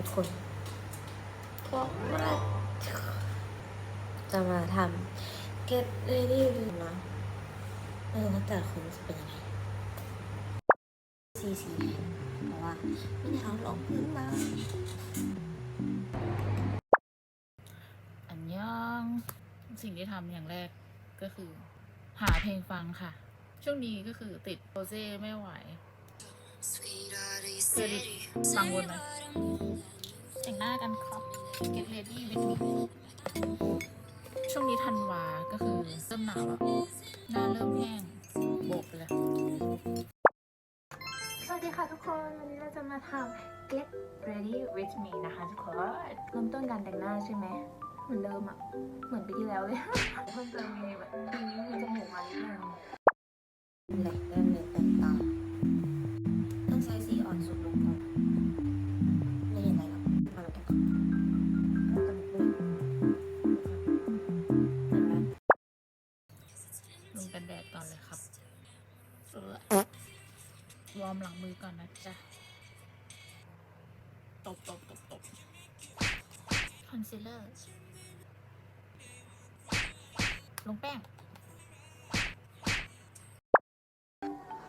ทุกคน เพราะว่าจะมาทำ get ready ดูนะเออว่าแต่ละคนจะเป็นยังไงสีสีเพราะว่าไม่ได้เอาหลงพื้นมาอันยอง สิ่งที่ทำอย่างแรกก็คือ หาเพลงฟังค่ะ ช่วงนี้ก็คือติดโปเซ่ไม่ไหวเคยดิฟังวนไหม แต่งหน้ากันครับ get ready with me ช่วงนี้ธันวา ก็คือเริ่มหนาวแล้วหน้าเริ่มแห้งโบกเลยสวัสดีค่ะทุกคน วันนี้เราจะมาทำ get ready with me นะคะทุกคนเริ่มต้นการแต่งหน้าใช่ไหมเหมือนเดิมอะเหมือนปีที่แล้วเลยเพิ่มเติมมีแบบปีนี้มีจมูกมานิดนึงแหลกเริ่มเลย จ๊ะตบตบตบตบคอนซีลเลอร์ ลงแป้ง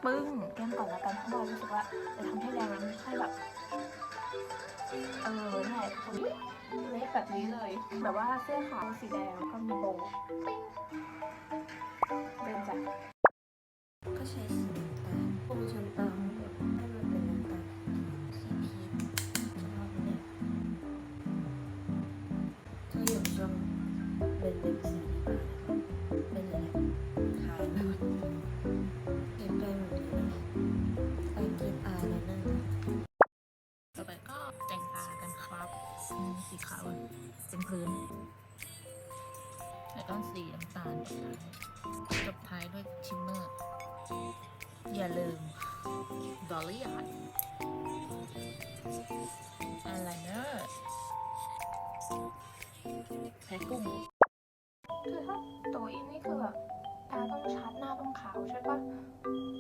ปึ้งแก้มก่อนแล้วกันเพราะว่ารู้สึกว่าจะทำให้แรงมันไม่ค่อยแบบ เออนี่นแหละผมเล็กแบบนี้เลย แบบว่าเสื้อขาวสีแดงแล้วก็มีโบว์ปิ้งเดินจากก็ใช้สีน้ำตาลพวกชนตายจบท้ายด้วยชิมเมอร์ อย่าลืมดอลลี่อาร์อะไรเนอร์แพ้กุ้งคือถ้าตัวอินนี่คือแบบตาต้องชัดหน้าต้องขาวใช่ปะ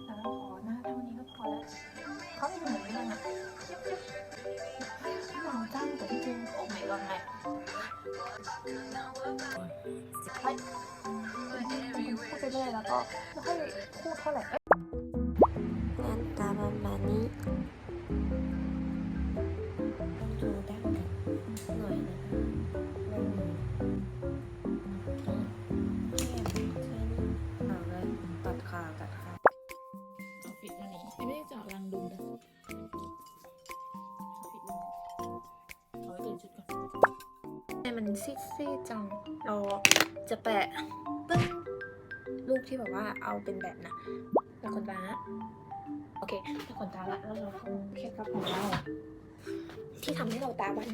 แต่เราขอหน้าเท่านี้ก็พอแล้วเขามีเหมือนกันอะหล่อจังแต่ที่จริงโอ้ไม่ก่อนแม่ไป พูดไปเรื่อยแล้วก็ไม่ค่อยพูดเท่าไหร่เอ้ยหน้าตาประมาณนี้ต้องดูด้านกันหน่อยนะคะไม่มีต้องแค่แค่นี้เอาเลยตัดขาตัดขาเอาฟิตวันนี้ไม่ได้เจาะรังดุมนะเอาฟิตวันนี้เอาไว้เปลี่ยนชุดก่อนให้มันซีดๆจังเราจะแปะปึ้งรู ปที่แบบว่าเอาเป็นแบบนะแล้วขนตาละโอเคแล้วขนตาละแล้วเราคงเคล็ดลับของเราที่ทำให้เราตาหวัน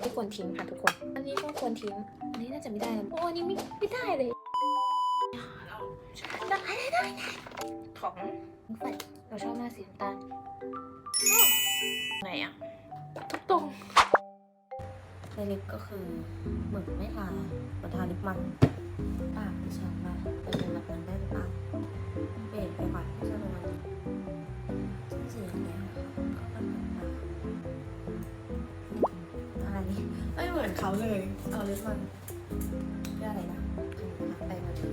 ไม่ควรทิ้งค่ะทุกคน อันนี้ก็ควรทิ้ง อันนี้น่าจะไม่ได้นะโอ้อันนี้ไม่ไม่ได้เลยได้ได้ได้ได้ของไฟเราชอบหน้าสีน้ำตาลอ้าวไหนอะทุกตรง ในลิปก็คือเหมือนไม่ทาเหมือนทาลิปมันปากดิฉันว่าจะเป็นแบบนั้นได้หรือเปล่าเปลี่ยนไปก่อนที่จะลงมาซึ่งสีแดงค่ะก็เป็นแบบอะไรนี่ไม่เหมือนเขาเลยเอาลิปมันเรียกอะไรนะไปมาเลย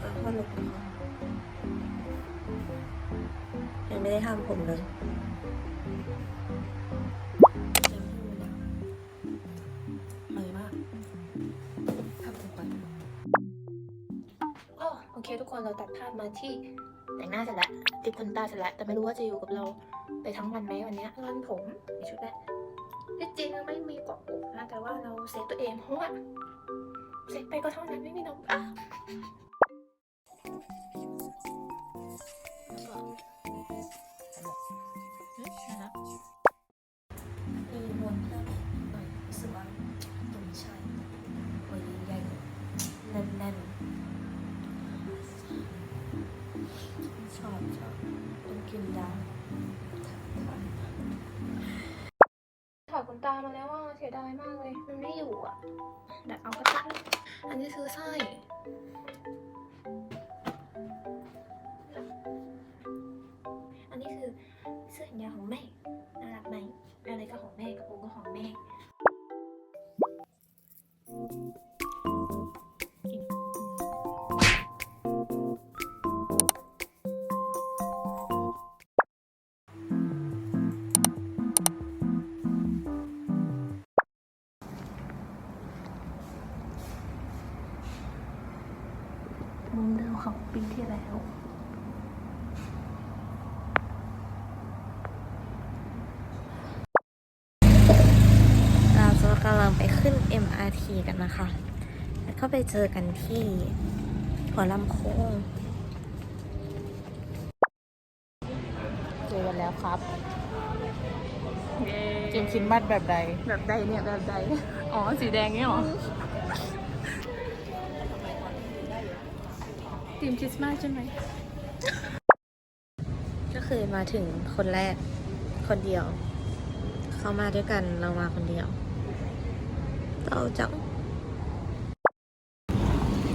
ขอโทษเลยค่ะยังไม่ได้ทำผมเลยาพมาที่แต่งหน้าเสร็จแล้วติดขนตาเสร็จแล้วแต่ไม่รู้ว่าจะอยู่กับเราไปทั้งวันไหมวันนี้ร้อนผมมีชุดแรกที่จริงไม่มีเกาะอกนะแต่ว่าเราเซฟตัวเองเพราะว่าเซฟไปก็เท่านั้นไม่มีน้อะ ถอดขนตามาแล้วว่าเสียดายมากเลย มันไม่อยู่อะแต่เอาก็ตัดอันนี้ซื้อสร้อยอันนี้คือเสื้อแขนยาวของแม่น่ารักไหมอะไรก็ของแม่กระโปรงก็ของแม่ เจอกันที่หัวลำโค้งเจอกันแล้วครับกินคินมัดแบบใด แบบใดเนี่ยแบบใด อ๋อ สีแดงเนี่ยหรอทีมคริสต์มาสใช่ไหม ก็คือมาถึงคนแรกคนเดียว เขามาด้วยกันเรามาคนเดียวเราจัง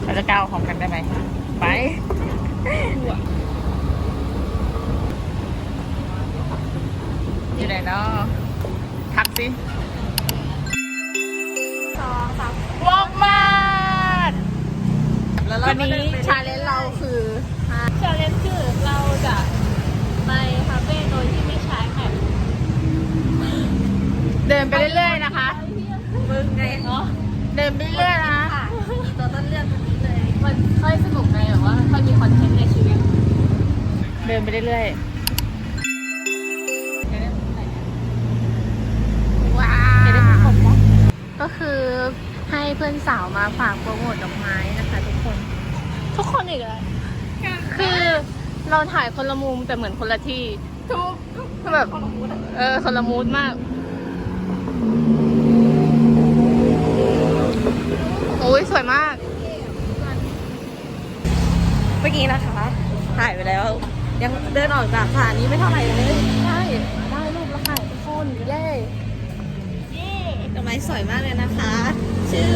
เราจะก้าวพร้อมกันได้ไหมไปอยู่ไหนเนาะทักสิสองสามวอกมาดวันนี้ชาเลนจ์เราคือชาเลนจ์คือเราจะไปคาเฟ่โดยที่ไม่ใช้แมปเดินไปเรื่อยๆนะคะมึงไงเนาะเดินไปเรื่อยๆนะค่ะมีตัวต้นเรื่องตรงนี้เลย มันค่อยสนุกไงแบบว่าค่อยมีคอนเทนต์ในชีวิตเดินไปเรื่อยๆว้าจะได้ไม่ขมเนาะก็คือให้เพื่อนสาวมาฝากโปรโมทดอกไม้นะคะทุกคน ทุกคนอีกแล้วคือเราถ่ายคนละมุมแต่เหมือนคนละที่ทุกแบบเออคนละมูดมากโอ้ยสวยมาก เมื่อกี้นะคะถ่ายไปแล้ว ยังเดินออกจากสถานีไม่เท่าไหร่เลยใช่ได้รูปแล้วค่ะทุกคนเย้ดอกไม้สวยมากเลยนะคะ ชื่อ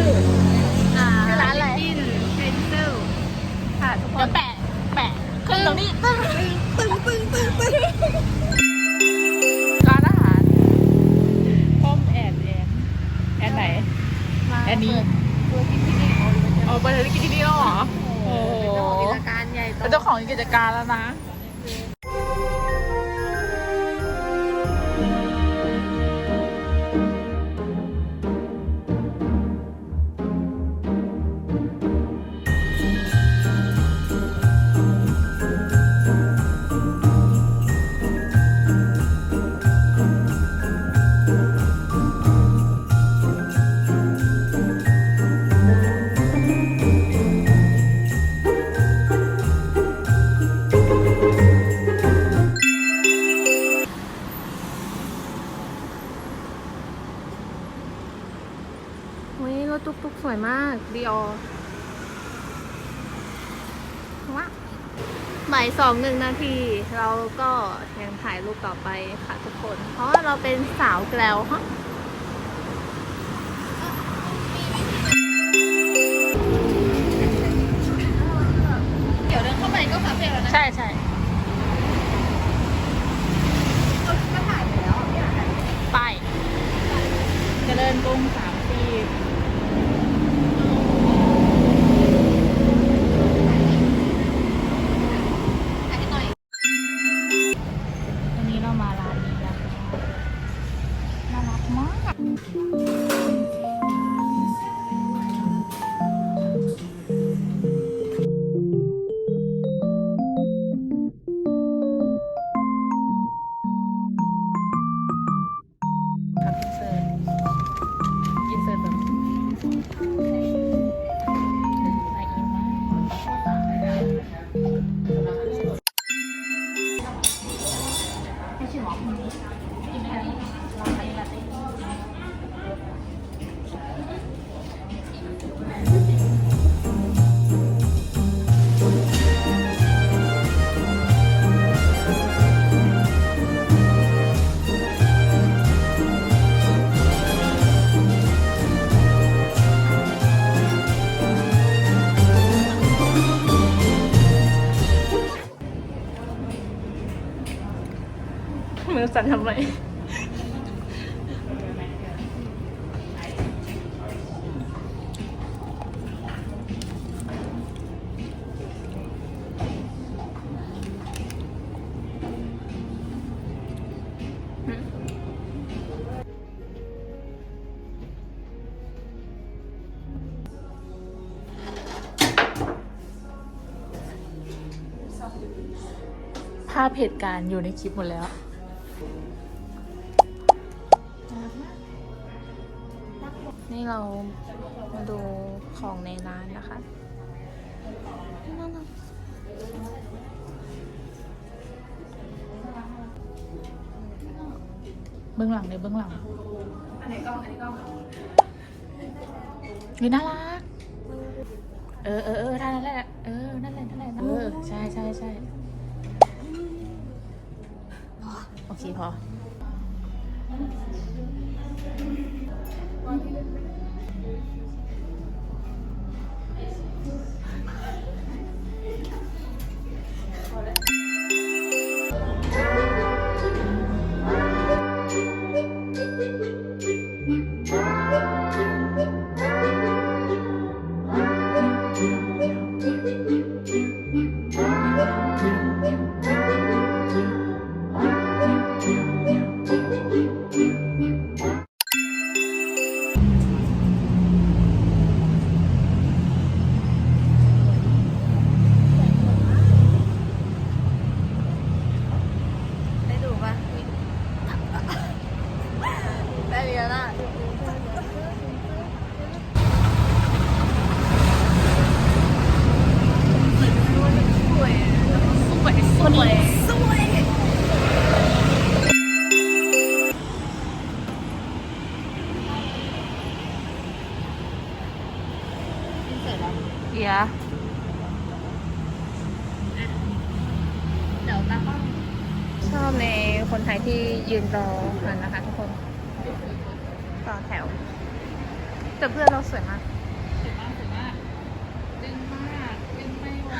องหนึ่งนาที เราก็ยังถ่ายรูปต่อไปค่ะทุกคน เพราะว่าเราเป็นสาวแกล้วฮะ สั่นทำไมภาพเหตุการณ์อยู่ในคลิปหมดแล้ว นี่เรามาดูของในร้านนะคะเบื้องหลังในเบื้องหลัง อันไหนกล้อง อันนี้กล้องนี่น่ารัก เออเออเออได้แล้วแหละเออ นั่นแหละนั่นแหละเออ ใช่ใช่ใช่โอเคพอ ได้ เอียเดี๋ยวตากล้องชอบในคนไทยที่ยืนรอกันนะคะทุกคนต่อแถว แต่เพื่อนเราสวยมากสวยมากสวยมากดึงมากดึงไม่ไหว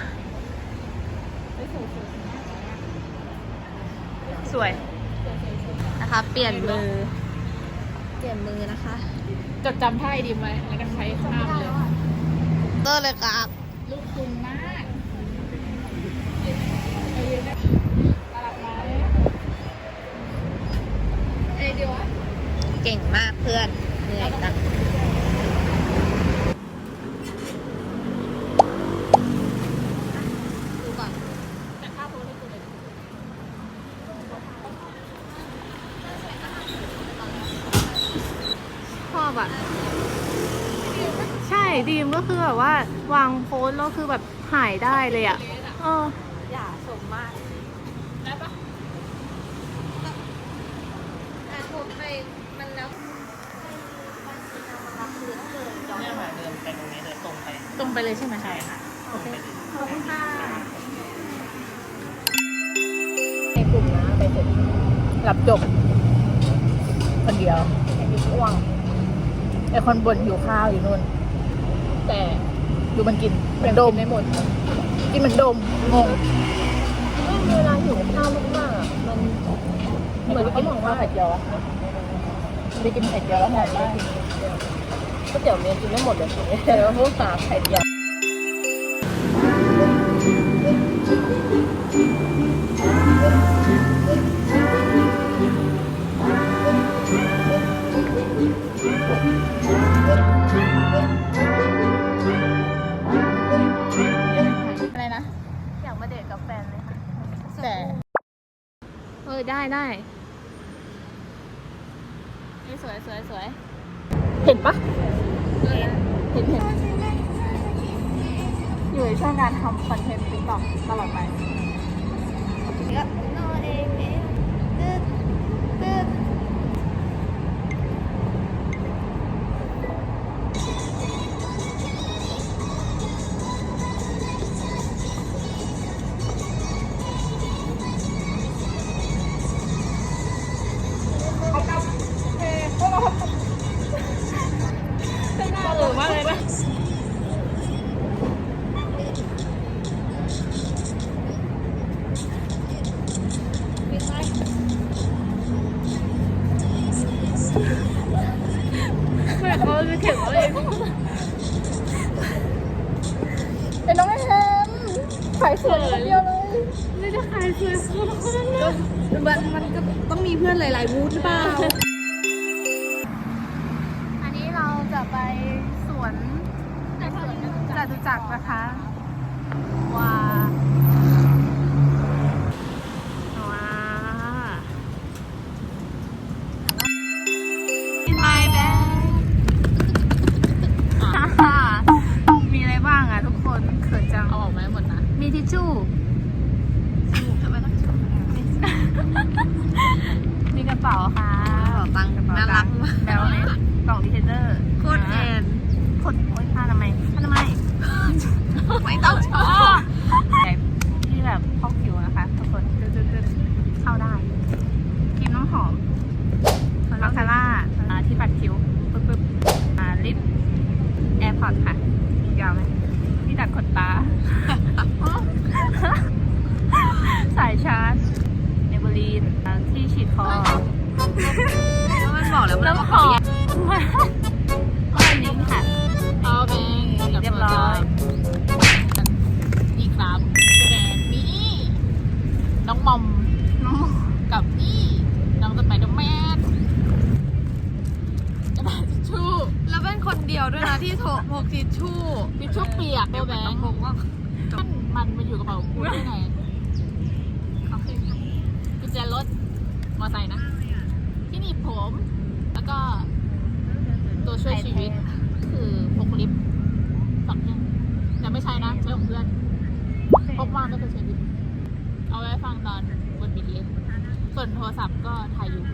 ได้สวยสวยสวยมากสวยมากสวยนะคะ เปลี่ยนมือ เปลี่ยนมือนะคะ จดจำท่าไอดีมไว้แล้วก็ใช้ข้ามเลยเตอร์เลยครับ ลูกคุณมากตาลับไหมไอเดียวอะเก่งมากเพื่อนเหนื่อยจังดูก่อน แต่ภาพโพสให้กูเลย ชอบอะ ใช่ดีมก็คือแบบ ว่าวางโพสแล้วคือแบบหายได้เลยอะเอออย่าสมมากได้ปะแต่ผมไปมันแล้วมันคือทำรับคือต้องเดินย้อนเนี่ยค่ะเดินไปตรงนี้เลยตรงไปตรงไปเลยใช่ไหมใช่ค่ะตรงไปเลยขอบคุณค่ะในกลุ่มนะไปเสร็จรับจบ คนเดียวไอ้ที่อ้วงไอ้คนบนหิวข้าวอยู่นู่น แต่ ดูมันกินเหมือนดมไม่หมด กินเหมือนดมงงเวลาหิวข้าวมากๆอะมันเหมือนเขาบอกว่าไข่เจียวอะไปกินไข่เจียวแล้วหอมมากก๋วยเตี๋ยวเมียกินไม่หมดเลยแต่ว่าพวกสาไข่เจียว แต่เออได้ได้นี่สวยสวยสวยเห็นปะเห็นเห็นอยู่ในช่วงการทำคอนเทนต์ติ๊กต็อกตลอดไปนอนเอง ม่เขาจะเก็บเขาเองเป็นน้องแฮมขายสวยคนเดียวเลย ไม่ได้ขายสวยก็มันมันก็ต้องมีเพื่อนหลายๆวูดหรือเปล่า ผม แล้วก็ตัวช่วยชีวิต คือพกลิฟต์สองอย่างแต่ไม่ใช่นะใช้ของเพื่อนพกมาไม่เคยใช้ลิฟต์เอาไว้ฟังตอนบน BTS ส่วนโทรศัพท์ก็ถ่ายอยู่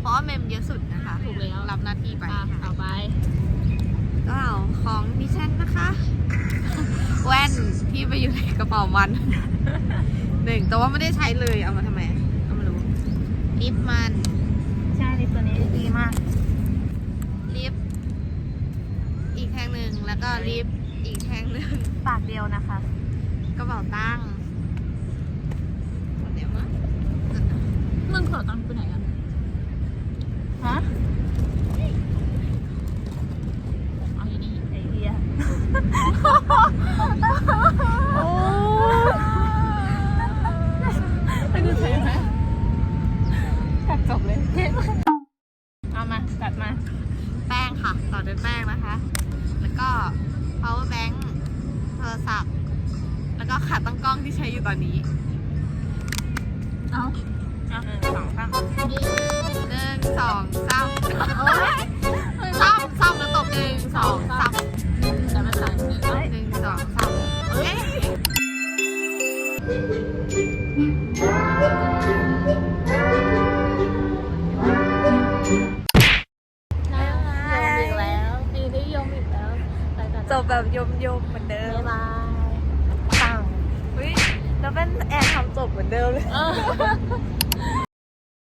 เพราะว่าเมมเยอะสุดนะคะถูกแล้วรับหน้าที่ไปอะต่อไปก็เอาของดิฉันนะคะ แว่นที่ไปอยู่ในกระเป๋ามันหนึ่งแต่ว่าไม่ได้ใช้เลยเอามาทำไมเอามารู้ ลิปมันใช่ลิปตัวนี้ดีมากลิปอีกแท่งหนึ่งแล้วก็ลิปอีกแท่งหนึ่งปากเดียวนะคะ กระเป๋าตังค์หมดแล้วมั้งมึงขอตังค์ไปไหนอะฮะ เอาอยู่นี่ ไอเดีย โอ้ ไปดูใช่ไหมตัดจบเลย เอามา ตัดมา แป้งค่ะ ต่อด้วยแป้งนะคะ แล้วก็ power bank โทรศัพท์ แล้วก็ขาตั้งกล้องที่ใช้อยู่ตอนนี้ เอาเอาหนึ่งสองสามเย้หนึ่งสองสามซ้ำซ้ำแล้วตบหนึ่งสองสามแต่ไม่ใช่หนึ่งหนึ่งสองสามเอ้ยยมอีกแล้วปีนี้ยมอีกแล้วไปกันจบแบบยมยมๆเหมือนเดิม บ๊ายบายปังอุ้ย แวเป็นแอนทำจบเหมือนเดิมเลย